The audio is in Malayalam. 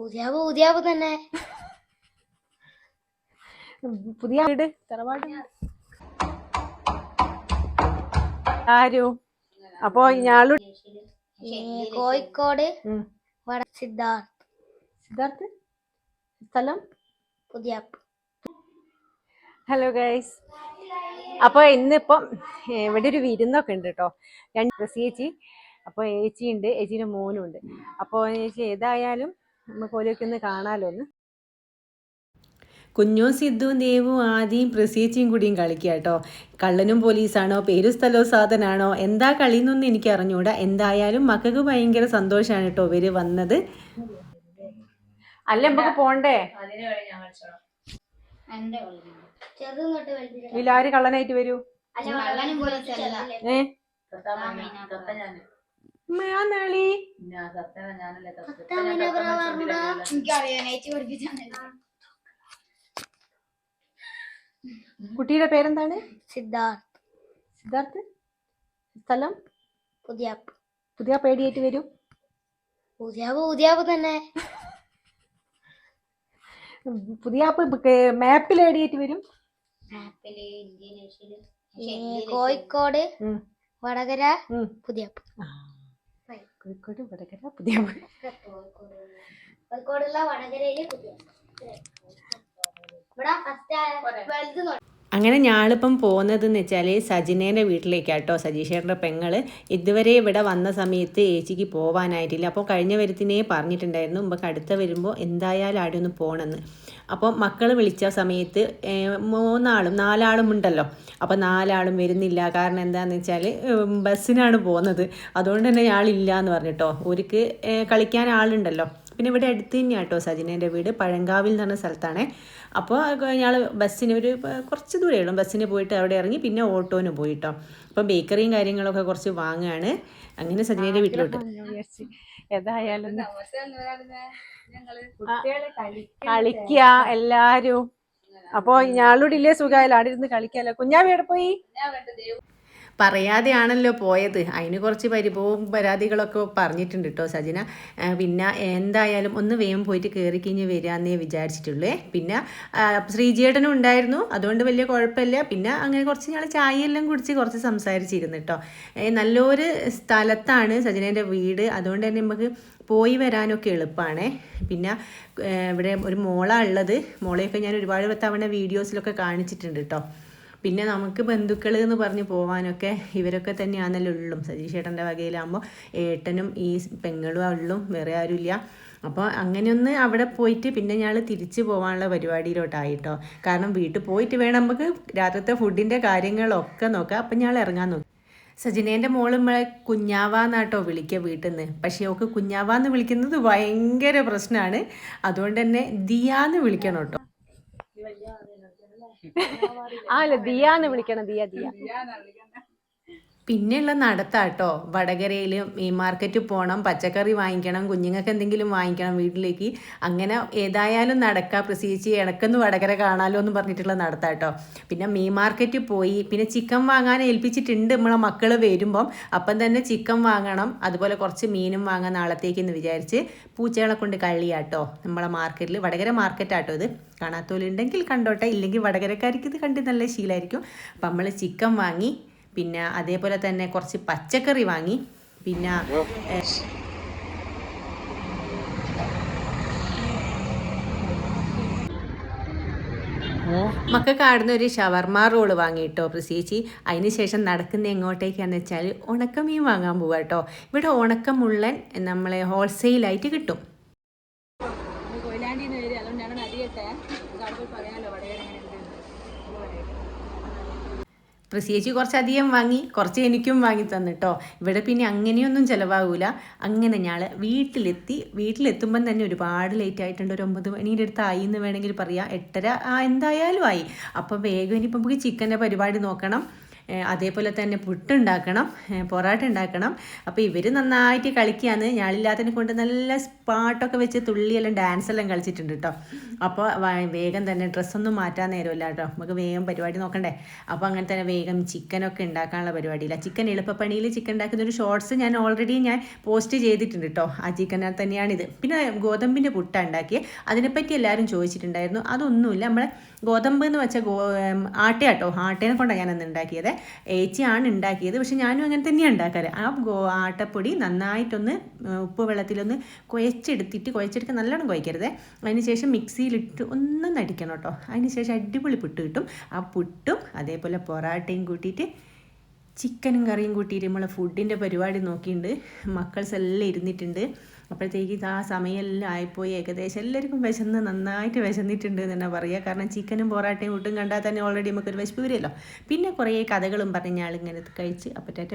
പുതിയാവ് പുതിയാവ് തന്നെ. പുതിയ വീട്. തറവാട് ആരു? അപ്പോ ഞാളു കോഴിക്കോട് സിദ്ധാർത്ഥ്. സിദ്ധാർത്ഥ്? സ്ഥലം? പുതിയ ഹലോ ഗൈസ് അപ്പോൾ ഇന്നിപ്പം ഇവിടെ ഒരു വിരുന്നൊക്കെ ഉണ്ട് കേട്ടോ രണ്ട് ചേച്ചി. അപ്പോൾ ഏച്ചി ഉണ്ട് ഏച്ചീന്റെ മോനും ഉണ്ട് അപ്പോൾ ചേച്ചി ഏതായാലും നമുക്ക് ഓരോക്കെ ഒന്ന് കാണാലോ ഒന്ന്? കുഞ്ഞും സിദ്ധുവും ദേവും ആദ്യം പ്രസേച്ചിയും കൂടിയും കളിക്കുക കേട്ടോ. കള്ളനും പോലീസാണോ? പേരും സ്ഥലവും സാധനാണോ? എന്താ കളി എന്നൊന്നും എനിക്ക് അറിഞ്ഞൂടാ എന്തായാലും മക്കൾക്ക് ഭയങ്കര സന്തോഷമാണ് കേട്ടോ ഇവർ വന്നത്. അല്ല നമുക്ക് പോണ്ടേ? ഇതിലാര് കള്ളനായിട്ട് വരൂ? ഏ? പഠിപ്പിച്ചാണ്. കുട്ടിയുടെ പേരെന്താണ്? സിദ്ധാർത്ഥ്. സിദ്ധാർത്ഥ്? സ്ഥലം? പുതിയാപ്പ്. പുതിയ പേടിയായിട്ട് വരും. പുതിയാപ്പ് പുതിയാപ്പ് തന്നെ. പുതിയാപ്പ് മാപ്പിൽ ഏടിയായിട്ട് വരും. കോഴിക്കോട്. വടകര. പുതിയാപ്പ്. ആ. കോഴിക്കോട് വടകര പുതിയ കോഴിക്കോടുള്ള വടകരയിൽ പുതിയ ഇവിടെ ഫസ്റ്റ് വലുത് അങ്ങനെ ഞാളിപ്പം പോകുന്നതെന്ന് വെച്ചാൽ സജിനേന്റെ വീട്ടിലേക്കാട്ടോ. സജീഷേട്ടന്റെ പെങ്ങൾ ഇതുവരെ ഇവിടെ വന്ന സമയത്ത് ഏച്ചിക്ക് പോകാനായിട്ടില്ല അപ്പോൾ കഴിഞ്ഞ വരുത്തിനേ പറഞ്ഞിട്ടുണ്ടായിരുന്നു മുമ്പ് അടുത്ത വരുമ്പോൾ എന്തായാലും അവിടെ ഒന്ന് പോകണമെന്ന് അപ്പോൾ മക്കൾ വിളിച്ച സമയത്ത് മൂന്നാളും നാലാളും ഉണ്ടല്ലോ. അപ്പോൾ നാലാളും വരുന്നില്ല. കാരണം എന്താണെന്ന് വെച്ചാൽ ബസ്സിനാണ് പോകുന്നത്. അതുകൊണ്ട് തന്നെ ആളില്ല എന്ന് പറഞ്ഞിട്ടോ ഒരുക്ക് കളിക്കാൻ ആളുണ്ടല്ലോ. പിന്നെ ഇവിടെ അടുത്ത് തന്നെയാണ് കേട്ടോ സജിനേന്റെ വീട്. പഴങ്കാവിൽ എന്ന് പറഞ്ഞ സ്ഥലത്താണേ. അപ്പോൾ ഞങ്ങൾ ബസ്സിന് ഒരു കുറച്ച് ദൂരമേ ഉള്ളൂ. ബസ്സിന് പോയിട്ട് അവിടെ ഇറങ്ങി പിന്നെ ഓട്ടോന് പോയിട്ടോ അപ്പം ബേക്കറിയും കാര്യങ്ങളൊക്കെ കുറച്ച് വാങ്ങുകയാണ് അങ്ങനെ സജിനേന്റെ വീട്ടിലോട്ട്. ഏതായാലും കളിക്കുക എല്ലാരും. അപ്പൊ ഞാളുടെ ഇല്ലേ സുഖമായില്ല അവിടെ ഇരുന്ന് കളിക്കാലോ കുഞ്ഞാവി എവിടെ പോയി? പറയാതെയാണല്ലോ പോയത്. അതിന് കുറച്ച് പരിഭവവും പരാതികളൊക്കെ പറഞ്ഞിട്ടുണ്ട് കേട്ടോ സജിന. പിന്നെ എന്തായാലും ഒന്ന് വേഗം പോയിട്ട് കയറി കഴിഞ്ഞ് വരാമെന്നേ വിചാരിച്ചിട്ടുള്ളേ. പിന്നെ ശ്രീജേട്ടനും ഉണ്ടായിരുന്നു. അതുകൊണ്ട് വലിയ കുഴപ്പമില്ല. പിന്നെ അങ്ങനെ കുറച്ച് ഞങ്ങൾ ചായയെല്ലാം കുടിച്ച് കുറച്ച് സംസാരിച്ചിരുന്നു കേട്ടോ നല്ലൊരു സ്ഥലത്താണ് സജിനേന്റെ വീട്. അതുകൊണ്ട് തന്നെ നമുക്ക് പോയി വരാനൊക്കെ എളുപ്പമാണ് പിന്നെ ഇവിടെ ഒരു മോളാണ് ഉള്ളത്. മോളെയൊക്കെ ഞാൻ ഒരുപാട് തവണ വീഡിയോസിലൊക്കെ കാണിച്ചിട്ടുണ്ട് കേട്ടോ പിന്നെ നമുക്ക് ബന്ധുക്കൾ എന്ന് പറഞ്ഞ് പോവാനൊക്കെ ഇവരൊക്കെ തന്നെയാണല്ലോ ഉള്ളും. സതീഷ് ഏട്ടന്റെ വകയിലാകുമ്പോൾ ഏട്ടനും ഈ പെങ്ങളും ഉള്ളും വേറെ ആരുമില്ല. അപ്പോൾ അങ്ങനെയൊന്ന് അവിടെ പോയിട്ട് പിന്നെ ഞങ്ങൾ തിരിച്ചു പോകാനുള്ള പരിപാടിയിലോട്ടായിട്ടോ. കാരണം വീട്ടിൽ പോയിട്ട് വേണം നമുക്ക് രാത്രിത്തെ ഫുഡിന്റെ കാര്യങ്ങളൊക്കെ നോക്കാം. അപ്പം ഞങ്ങൾ ഇറങ്ങാൻ നോക്കി. സജിനേന്റെ മോൾ കുഞ്ഞാവാന്നാട്ടോ വിളിക്കുക വീട്ടിൽ നിന്ന് പക്ഷേ ഓക്ക് കുഞ്ഞാവാന്ന് വിളിക്കുന്നത് ഭയങ്കര പ്രശ്നമാണ് അതുകൊണ്ട് തന്നെ ദിയാന്ന് വിളിക്കണം കേട്ടോ ആ അല്ല ദിയാന്ന് വിളിക്കണം. ദിയ ദിയ. പിന്നെയുള്ള നടത്താട്ടോ. വടകരയിൽ മീൻ മാർക്കറ്റിൽ പോകണം പച്ചക്കറി വാങ്ങിക്കണം കുഞ്ഞുങ്ങൾക്ക് എന്തെങ്കിലും വാങ്ങിക്കണം വീട്ടിലേക്ക്. അങ്ങനെ ഏതായാലും നടക്കാം. പ്രത്യേകിച്ച് ഇടക്കൊന്ന് വടകര കാണാലോ എന്ന് പറഞ്ഞിട്ടുള്ള നടത്താട്ടോ. പിന്നെ മീൻ മാർക്കറ്റിൽ പോയി. പിന്നെ ചിക്കൻ വാങ്ങാൻ ഏൽപ്പിച്ചിട്ടുണ്ട് നമ്മളെ മക്കൾ വരുമ്പം. അപ്പം തന്നെ ചിക്കൻ വാങ്ങണം. അതുപോലെ കുറച്ച് മീനും വാങ്ങാൻ നാളത്തേക്ക് എന്ന് വിചാരിച്ച് പൂച്ചകളെ കൊണ്ട് കള്ളിയാട്ടോ. നമ്മളെ മാർക്കറ്റിൽ വടകര മാർക്കറ്റാട്ടോ ഇത്. കാണാത്തോലുണ്ടെങ്കിൽ കണ്ടോട്ടെ. ഇല്ലെങ്കിൽ വടകരക്കാർക്ക് ഇത് കണ്ട് നല്ല ശീലമായിരിക്കും അപ്പം നമ്മൾ ചിക്കൻ വാങ്ങി പിന്നെ അതേപോലെ തന്നെ കുറച്ച് പച്ചക്കറി വാങ്ങി. പിന്നെ മക്കൾക്ക് ആടുന്ന ഒരു ഷവർമ റോൾ വാങ്ങിയിട്ടോ പ്രത്യേകിച്ച് അതിന് ശേഷം നടക്കുന്ന എങ്ങോട്ടേക്കാന്ന് വെച്ചാൽ ഉണക്കമീൻ വാങ്ങാൻ പോവാ കേട്ടോ ഇവിടെ ഉണക്കമുള്ളൻ നമ്മളെ ഹോൾസെയിലായിട്ട് കിട്ടും. പ്രത്യേകിച്ച് കുറച്ചധികം വാങ്ങി കുറച്ച് എനിക്കും വാങ്ങി തന്നിട്ടോ ഇവിടെ പിന്നെ അങ്ങനെയൊന്നും ചിലവാകൂല. അങ്ങനെ ഞാൻ വീട്ടിലെത്തി വീട്ടിലെത്തുമ്പം തന്നെ ഒരുപാട് ലേറ്റ് ആയിട്ടുണ്ട്. ഒരു ഒമ്പത് മണീന്റെ അടുത്ത് ആയി എന്ന് വേണമെങ്കിൽ പറയാം. എട്ടര എന്തായാലും ആയി. അപ്പോൾ വേഗം ഇനിയിപ്പോൾ നമുക്ക് ചിക്കന്റെ പരിപാടി നോക്കണം. അതേപോലെ തന്നെ പുട്ടുണ്ടാക്കണം പൊറാട്ട ഉണ്ടാക്കണം. അപ്പോൾ ഇവർ നന്നായിട്ട് കളിക്കുകയാണ് ഞാളില്ലാത്തതിനെ കൊണ്ട് നല്ല പാട്ടൊക്കെ വെച്ച് തുള്ളിയെല്ലാം ഡാൻസ് എല്ലാം കളിച്ചിട്ടുണ്ട് കേട്ടോ അപ്പോൾ വേഗം തന്നെ ഡ്രസ്സൊന്നും മാറ്റാൻ നേരമില്ല കേട്ടോ നമുക്ക് വേഗം പരിപാടി നോക്കണ്ടേ? അപ്പോൾ അങ്ങനെ തന്നെ വേഗം ചിക്കനൊക്കെ ഉണ്ടാക്കാനുള്ള പരിപാടിയില്ല. ചിക്കൻ എളുപ്പപ്പണിയിൽ ചിക്കൻ ഉണ്ടാക്കുന്ന ഒരു ഷോർട്സ് ഞാൻ ഓൾറെഡി ഞാൻ പോസ്റ്റ് ചെയ്തിട്ടുണ്ട് കേട്ടോ ആ ചിക്കനെ തന്നെയാണിത്. പിന്നെ ഗോതമ്പിന്റെ പുട്ട ഉണ്ടാക്കിയത് അതിനെപ്പറ്റി എല്ലാവരും ചോദിച്ചിട്ടുണ്ടായിരുന്നു. അതൊന്നുമില്ല. നമ്മൾ ഗോതമ്പ് എന്ന് വെച്ചാൽ ഗോ ആട്ടയാട്ടോ ആട്ടേനെ കൊണ്ടാണ് ഞാൻ അന്ന് ഉണ്ടാക്കിയത്. ഏച്ചിയാണ് ഉണ്ടാക്കിയത്. പക്ഷെ ഞാനും അങ്ങനെ തന്നെയാണ് ഉണ്ടാക്കാറ്. ആ ഗോ ആട്ടപ്പൊടി നന്നായിട്ടൊന്ന് ഉപ്പ് വെള്ളത്തിലൊന്ന് കുഴച്ചെടുത്തിട്ട് കുഴച്ചെടുക്കാൻ നല്ലോണം കുഴക്കരുത്. അതിന് ശേഷം മിക്സിയിലിട്ട് ഒന്ന് നടിക്കണം കേട്ടോ. അതിന് ശേഷം അടിപൊളി പുട്ട് കിട്ടും. ആ പുട്ടും അതേപോലെ പൊറാട്ടയും കൂട്ടിയിട്ട് ചിക്കനും കറിയും കൂട്ടിയിട്ട് നമ്മളെ ഫുഡിന്റെ പരിപാടി നോക്കിയിട്ടുണ്ട് മക്കൾസ് എല്ലാം ഇരുന്നിട്ടുണ്ട്. അപ്പോഴത്തേക്ക് ആ സമയമെല്ലാം ആയിപ്പോയി. ഏകദേശം എല്ലാവർക്കും വിശന്ന് നന്നായിട്ട് വിശന്നിട്ടുണ്ട് എന്ന് തന്നെ പറയുക. കാരണം ചിക്കനും പൊറാട്ടയും ഒട്ടും കണ്ടാൽ തന്നെ ഓൾറെഡി നമുക്കൊരു വിശപ്പ് വരുമല്ലോ. പിന്നെ കുറേ കഥകളും പറഞ്ഞ് ഞാളിങ്ങനെ കഴിച്ച് അപ്പോൾ ടാറ്റ